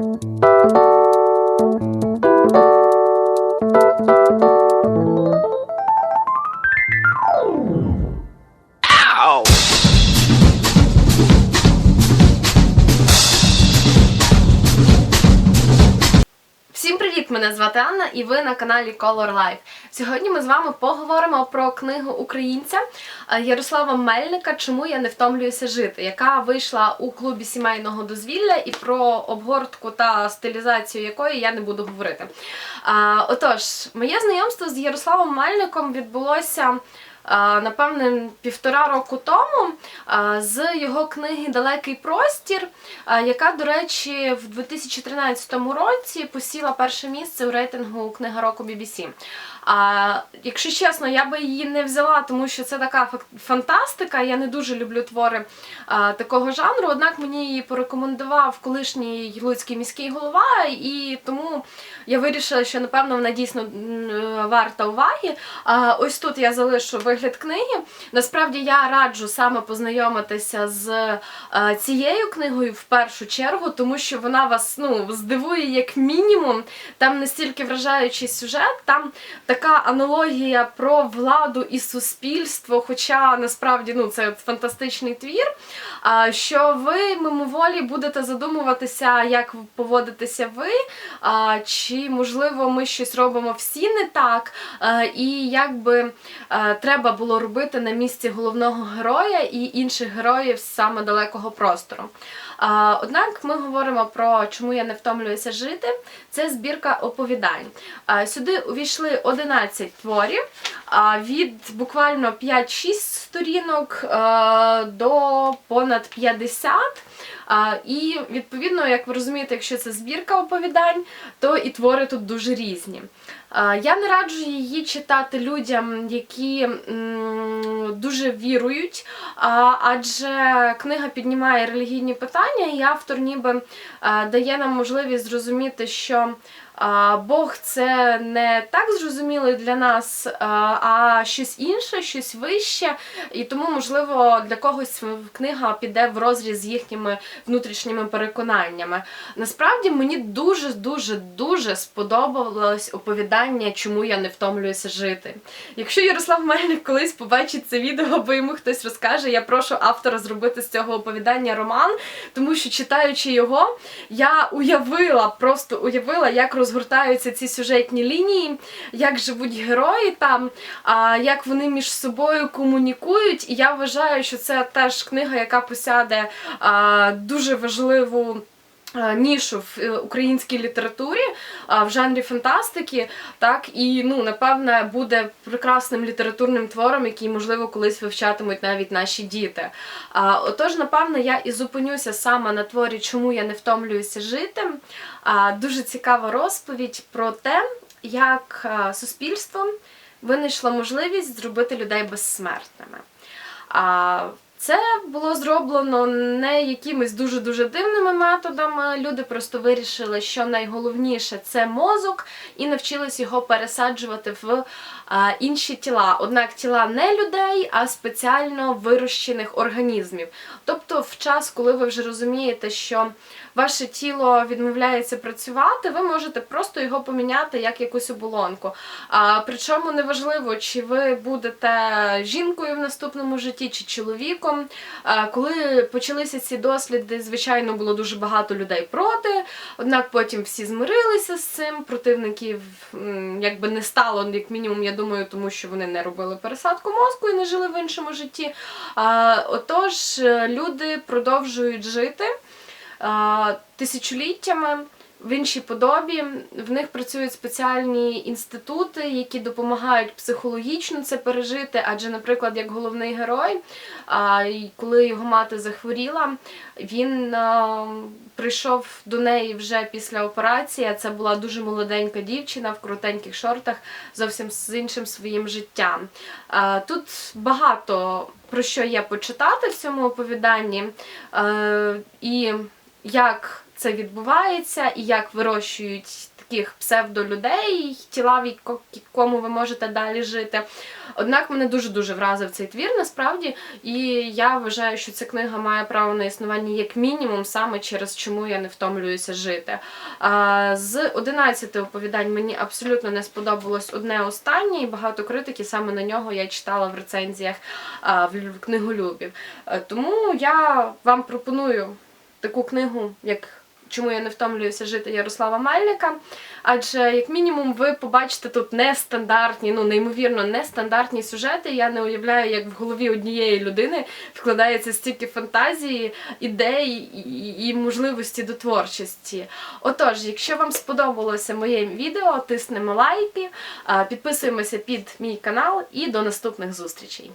Música Мене звати Анна і ви на каналі Color Life. Сьогодні ми з вами поговоримо про книгу українця е, Ярослава Мельника Чому я не втомлююся жити, яка вийшла у клубі сімейного дозвілля і про обгортку та стилізацію якої я не буду говорити. А, Отож, моє знайомство з Ярославом Мельником відбулося. Напевне, півтора року тому з його книги Далекий простір, яка, до речі, в 2013 році посіла перше місце у рейтингу книга року BBC. Якщо чесно, я би її не взяла, тому що це така фантастика. Я не дуже люблю твори такого жанру. Однак мені її порекомендував колишній луцький міський голова, і тому я вирішила, що напевно вона дійсно е, варта уваги. А, ось тут я залишу вигляд книги. Насправді я раджу саме познайомитися з е, цією книгою в першу чергу, тому що вона вас ну, здивує як мінімум. Там настільки вражаючий сюжет, там така аналогія про владу і суспільство, хоча насправді ну, це фантастичний твір. Що ви мимоволі будете задумуватися, як поводитеся ви, чи можливо ми щось робимо всі не так, і як би е, треба було робити на місці головного героя і інших героїв з саме далекого простору. Однак ми говоримо про чому я не втомлююся жити. Це збірка оповідань. Сюди увійшли 11 творів від буквально 5-6 сторінок до понад 50. І відповідно, як ви розумієте, якщо це збірка оповідань, то і твори тут дуже різні. Я не раджу її читати людям, які дуже вірують, адже книга піднімає релігійні питання, і автор ніби дає нам можливість зрозуміти, що Бог це не так зрозумілий для нас, а, щось інше, щось вище. І тому, можливо, для когось книга піде в розріз з їхніми внутрішніми переконаннями. Насправді мені дуже дуже сподобалось оповідання, чому я не втомлююся жити. Якщо Ярослав Мельник колись побачить це відео, або йому хтось розкаже, я прошу автора зробити з цього оповідання роман, тому що читаючи його, я уявила, просто уявила, як розгортаються ці сюжетні лінії, як живуть герої там, як вони між собою комунікують. І я вважаю, що це теж книга, яка посяде дуже важливу. А, Нішу в е, українській літературі в жанрі фантастики, так і ну напевне буде прекрасним літературним твором, який можливо колись вивчатимуть навіть наші діти. Отож, напевне, я і зупинюся саме на творі, чому я не втомлююся жити. Дуже цікава розповідь про те, як суспільство винайшло можливість зробити людей безсмертними. Це було зроблено не якимись дуже-дуже дивними методами. Люди просто вирішили, що найголовніше це мозок, і навчились його пересаджувати в інші тіла. Однак тіла не людей, а спеціально вирощених організмів. Тобто, в час, коли ви вже розумієте, що ваше тіло відмовляється працювати, ви можете просто його поміняти як якусь оболонку. Причому неважливо, чи ви будете жінкою в наступному житті, чи чоловіком. А, коли почалися ці досліди, звичайно, було дуже багато людей проти. Однак потім всі змирилися з цим. Противників якби не стало, як мінімум, я думаю, тому що вони не робили пересадку мозку і не жили в іншому житті. Отож, е, люди продовжують жити тисячоліттями. В іншій подобі в них працюють спеціальні інститути, які допомагають психологічно це пережити. Адже, наприклад, як головний герой, коли його мати захворіла, він прийшов до неї вже після операції. Це була дуже молоденька дівчина в коротеньких шортах, зовсім з іншим своїм життям. Тут багато про що є почитати в цьому оповіданні. Е, І як це відбувається і як вирощують таких псевдолюдей, тіла, в яко- якому ви можете далі жити. Однак мене дуже-дуже вразив цей твір насправді, і я вважаю, що ця книга має право на існування як мінімум саме через чому я не втомлююся жити. З 11 оповідань мені абсолютно не сподобалось одне останнє, і багато критики саме на нього я читала в рецензіях в лю- книголюбів. Е, Тому я вам пропоную таку книгу, як Чому я не втомлююся жити Ярослава Мельника. Адже, як мінімум, ви побачите тут нестандартні, ну неймовірно нестандартні сюжети. Я не уявляю, як в голові однієї людини вкладається стільки фантазії, ідей і, можливості до творчості. Отож, якщо вам сподобалося моє відео, тиснемо лайки, підписуємося під мій канал і до наступних зустрічей.